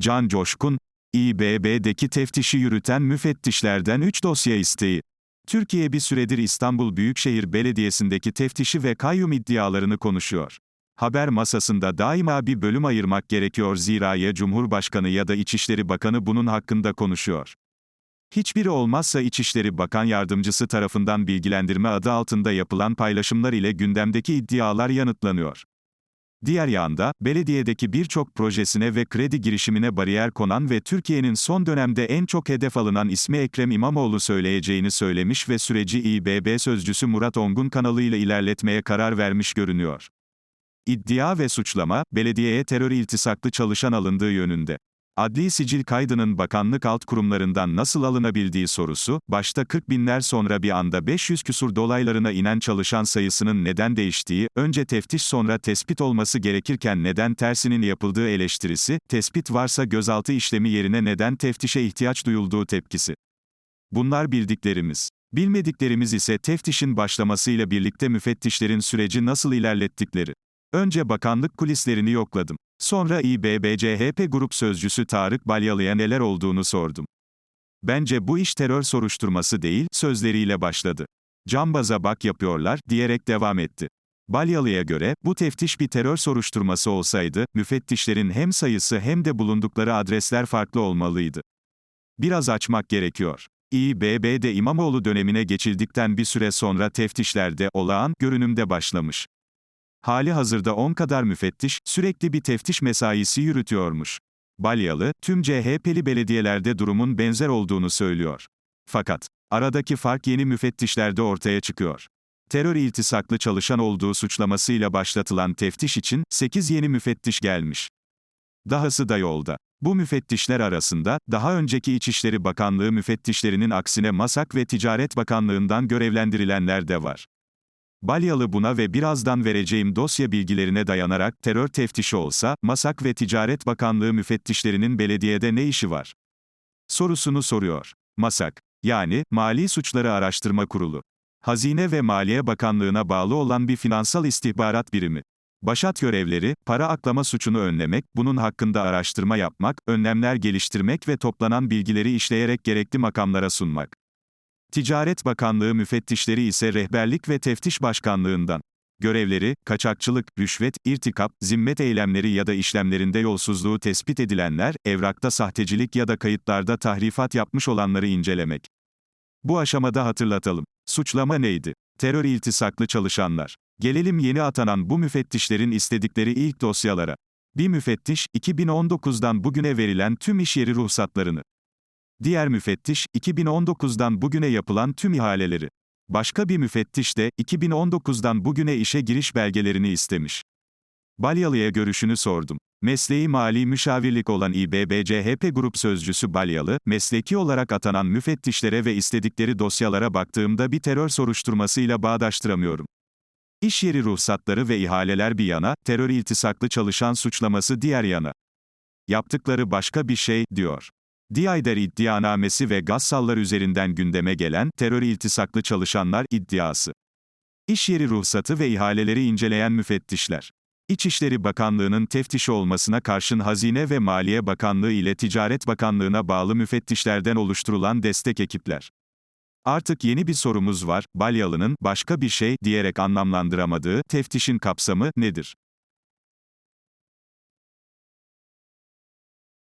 Can Coşkun, İBB'deki teftişi yürüten müfettişlerden 3 dosya isteği. Türkiye bir süredir İstanbul Büyükşehir Belediyesi'ndeki teftişi ve kayyum iddialarını konuşuyor. Haber masasında daima bir bölüm ayırmak gerekiyor zira ya Cumhurbaşkanı ya da İçişleri Bakanı bunun hakkında konuşuyor. Hiçbiri olmazsa İçişleri Bakan Yardımcısı tarafından bilgilendirme adı altında yapılan paylaşımlar ile gündemdeki iddialar yanıtlanıyor. Diğer yanda, belediyedeki birçok projesine ve kredi girişimine bariyer konan ve Türkiye'nin son dönemde en çok hedef alınan ismi Ekrem İmamoğlu söyleyeceğini söylemiş ve süreci İBB sözcüsü Murat Ongun kanalıyla ilerletmeye karar vermiş görünüyor. İddia ve suçlama, belediyeye terör iltisaklı çalışan alındığı yönünde. Adli sicil kaydının bakanlık alt kurumlarından nasıl alınabildiği sorusu, başta 40 binler sonra bir anda 500 küsur dolaylarına inen çalışan sayısının neden değiştiği, önce teftiş sonra tespit olması gerekirken neden tersinin yapıldığı eleştirisi, tespit varsa gözaltı işlemi yerine neden teftişe ihtiyaç duyulduğu tepkisi. Bunlar bildiklerimiz. Bilmediklerimiz ise teftişin başlamasıyla birlikte müfettişlerin süreci nasıl ilerlettikleri. Önce bakanlık kulislerini yokladım. Sonra İBBCHP Grup Sözcüsü Tarık Balyalı'ya neler olduğunu sordum. Bence bu iş terör soruşturması değil, sözleriyle başladı. Cambaza bak yapıyorlar, diyerek devam etti. Balyalı'ya göre, bu teftiş bir terör soruşturması olsaydı, müfettişlerin hem sayısı hem de bulundukları adresler farklı olmalıydı. Biraz açmak gerekiyor. İBB'de İmamoğlu dönemine geçildikten bir süre sonra teftişlerde olağan görünümde başlamış. Hali hazırda 10 kadar müfettiş, sürekli bir teftiş mesaisi yürütüyormuş. Balyalı, tüm CHP'li belediyelerde durumun benzer olduğunu söylüyor. Fakat, aradaki fark yeni müfettişlerde ortaya çıkıyor. Terör iltisaklı çalışan olduğu suçlamasıyla başlatılan teftiş için, 8 yeni müfettiş gelmiş. Dahası da yolda. Bu müfettişler arasında, daha önceki İçişleri Bakanlığı müfettişlerinin aksine Masak ve Ticaret Bakanlığından görevlendirilenler de var. Balyalı buna ve birazdan vereceğim dosya bilgilerine dayanarak terör teftişi olsa, Masak ve Ticaret Bakanlığı müfettişlerinin belediyede ne işi var? Sorusunu soruyor. Masak, yani, Mali Suçları Araştırma Kurulu. Hazine ve Maliye Bakanlığına bağlı olan bir finansal istihbarat birimi. Başat görevleri, para aklama suçunu önlemek, bunun hakkında araştırma yapmak, önlemler geliştirmek ve toplanan bilgileri işleyerek gerekli makamlara sunmak. Ticaret Bakanlığı müfettişleri ise rehberlik ve teftiş başkanlığından. Görevleri, kaçakçılık, rüşvet, irtikap, zimmet eylemleri ya da işlemlerinde yolsuzluğu tespit edilenler, evrakta sahtecilik ya da kayıtlarda tahrifat yapmış olanları incelemek. Bu aşamada hatırlatalım. Suçlama neydi? Terör iltisaklı çalışanlar. Gelelim yeni atanan bu müfettişlerin istedikleri ilk dosyalara. Bir müfettiş, 2019'dan bugüne verilen tüm iş yeri ruhsatlarını. Diğer müfettiş, 2019'dan bugüne yapılan tüm ihaleleri. Başka bir müfettiş de, 2019'dan bugüne işe giriş belgelerini istemiş. Balyalı'ya görüşünü sordum. Mesleği mali müşavirlik olan İBBCHP Grup Sözcüsü Balyalı, mesleki olarak atanan müfettişlere ve istedikleri dosyalara baktığımda bir terör soruşturmasıyla bağdaştıramıyorum. İş yeri ruhsatları ve ihaleler bir yana, terör iltisaklı çalışan suçlaması diğer yana. Yaptıkları başka bir şey, diyor. Diayder iddianamesi ve gassallar üzerinden gündeme gelen terör iltisaklı çalışanlar iddiası. İş yeri ruhsatı ve ihaleleri inceleyen müfettişler. İçişleri Bakanlığı'nın teftişi olmasına karşın Hazine ve Maliye Bakanlığı ile Ticaret Bakanlığı'na bağlı müfettişlerden oluşturulan destek ekipler. Artık yeni bir sorumuz var, Balyalı'nın başka bir şey diyerek anlamlandıramadığı teftişin kapsamı nedir?